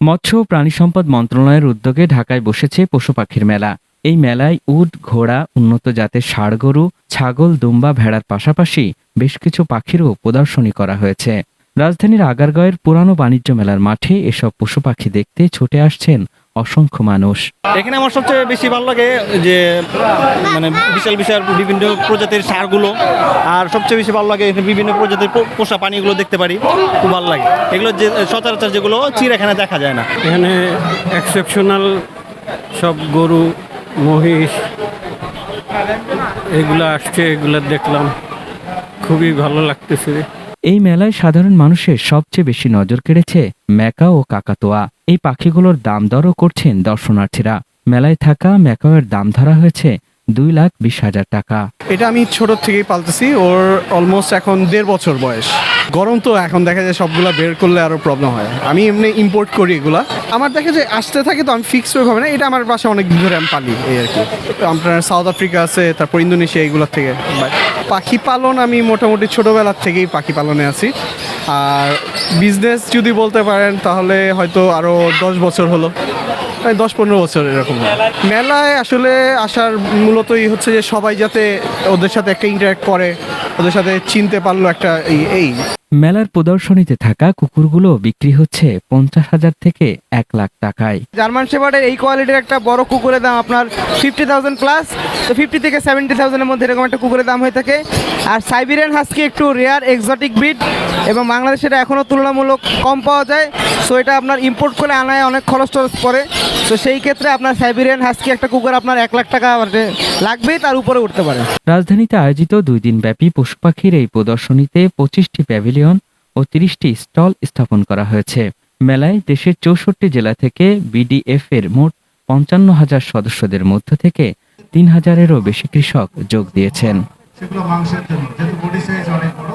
মৎস্য ও প্রাণী সম্পদ মন্ত্রণালয়ের উদ্যোগে ঢাকায় বসেছে পশু পাখির মেলা। এই মেলায় উট, ঘোড়া, উন্নত জাতের ষাড় গরু, ছাগল, দুম্বা ভেড়ার পাশাপাশি বেশ কিছু পাখিরও প্রদর্শনী করা হয়েছে। রাজধানীর আগারগাঁওয়ের পুরানো বাণিজ্য মেলার মাঠে এসব পশু পাখি দেখতে ছুটে আসছেন অসংখ্য মানুষ। এখানে আমার সবচেয়ে বেশি ভালো লাগে যে মানে বিশাল বিশাল বিভিন্ন প্রজাতির সারগুলো আর সবচেয়ে বেশি ভালো লাগে এখানে বিভিন্ন প্রজাতির পোষা পানিগুলো দেখতে পারি খুব ভালো লাগে। এগুলো যে সচরাচর যেগুলো চিড়িয়াখানা দেখা যায় না। এখানে এক্সেপশনাল সব গরু মহিষ এগুলো আসছে এগুলো দেখলাম। খুবই ভালো লাগতেছে। এই মেলায় সাধারণ মানুষের সবচেয়ে বেশি নজর কেড়েছে ম্যাকা ও কাকাতোয়া। এই পাখিগুলোর দাম দরও করছেন দর্শনার্থীরা। মেলায় থাকা ম্যাকাওয়ের দাম ধরা হয়েছে দুই লাখ বিশ হাজার টাকা। এটা আমি ছোট থেকেই পালতেছি, ওর অলমোস্ট এখন দেড় বছর বয়স। গরম তো, এখন দেখা যায় সবগুলা বের করলে আরও প্রবলেম হয়। আমি এমনি ইম্পোর্ট করি এগুলা। আমার দেখা যায় আসতে থাকে তো, আমি ফিক্সড হবে না, এটা আমার পাশে অনেক ধরে আমি পালি, এই আর কি। আপনার সাউথ আফ্রিকা আছে, তারপর ইন্দোনেশিয়া এইগুলোর থেকে। পাখি পালন আমি মোটামুটি ছোটোবেলার থেকেই পাখি পালনে আছি। আর বিজনেস যদি বলতে পারেন তাহলে হয়তো আরও দশ বছর হলো। প্রায় দশ পনেরো বছর এরকম। মেলায় আসলে আসার মূলতই হচ্ছে যে সবাই যাতে ওদের সাথে একটা ইন্টারাক্ট করে ওদের সাথে চিনতে পারল একটা এই এই। মেলার প্রদর্শনীতে থাকা কুকুরগুলো বিক্রি হচ্ছে পঞ্চাশ হাজার থেকে এক লাখ টাকায়। জার্মান শেপার্ডের এই কোয়ালিটির একটা বড় কুকুরের দাম আপনার ফিফটি থাউজেন্ড প্লাস তো ফিফটি থেকে সেভেন্টি থাউজেন্ডের মধ্যে এরকম একটা কুকুরের দাম হয়ে থাকে। আর সাইবেরিয়ান হাস্কি একটু রেয়ার এক্সোটিক ব্রিড এবং বাংলাদেশে এটা এখনও তুলনামূলক কম পাওয়া যায়। সো এটা আপনার ইম্পোর্ট করে আনায় অনেক খরচ টরচ পড়ে। তো সেই ক্ষেত্রে আপনার সাইবেরিয়ান হাস্কি একটা কুকুর আপনার এক লাখ টাকা মানে লাগবেই, তার উপরে উঠতে পারে। রাজধানীতে আয়োজিত দুই দিনব্যাপী পশু পাখির এই প্রদর্শনীতে পঁচিশটি প্যাভিলিয়ন ও তিরিশটি স্টল স্থাপন করা হয়েছে। মেলায় দেশের চৌষট্টি জেলা থেকে বিডিএফ এর মোট পঞ্চান্ন হাজার সদস্যদের মধ্য থেকে তিন হাজারেরও বেশি কৃষক যোগ দিয়েছেন। সেগুলো মাংসের জন্য যেহেতু বডি সাইজ অনেক বড়।